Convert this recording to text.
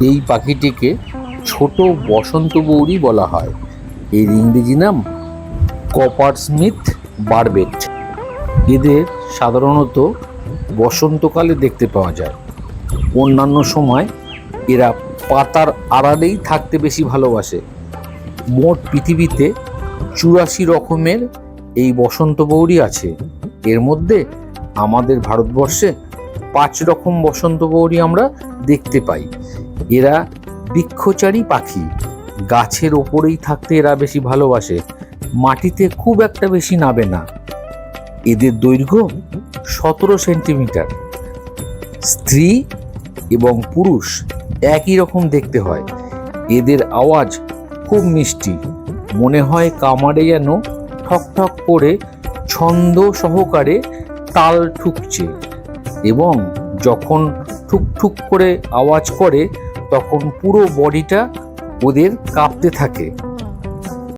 এই পাখিটিকে ছোট বসন্ত বৌরি বলা হয়। এর ইংরেজি নাম কপার স্মিথ বারবেট। এদের সাধারণত বসন্তকালে দেখতে পাওয়া যায়। অন্যান্য সময় এরা পাতার আড়ালেই থাকতে বেশি ভালোবাসে। মোট পৃথিবীতে চুরাশি রকমের এই বসন্ত বৌরি আছে। এর মধ্যে আমাদের ভারতবর্ষে পাঁচ রকম বসন্ত বৌরি আমরা দেখতে পাই। এরা বৃক্ষচারী পাখি। গাছের ওপরেই থাকতে এরা বেশি ভালোবাসে। মাটিতে খুব একটা বেশি নাবে না। এদের দৈর্ঘ্য সতেরো সেন্টিমিটার। স্ত্রী এবং পুরুষ একই রকম দেখতে হয়। এদের আওয়াজ খুব মিষ্টি। মনে হয় কামারে যেন ঠক ঠক করে ছন্দ সহকারে তাল ঠুকছে। এবং যখন ঠুক ঠুক করে আওয়াজ করে তখন পুরো বডিটা ওদের কাঁপতে থাকে।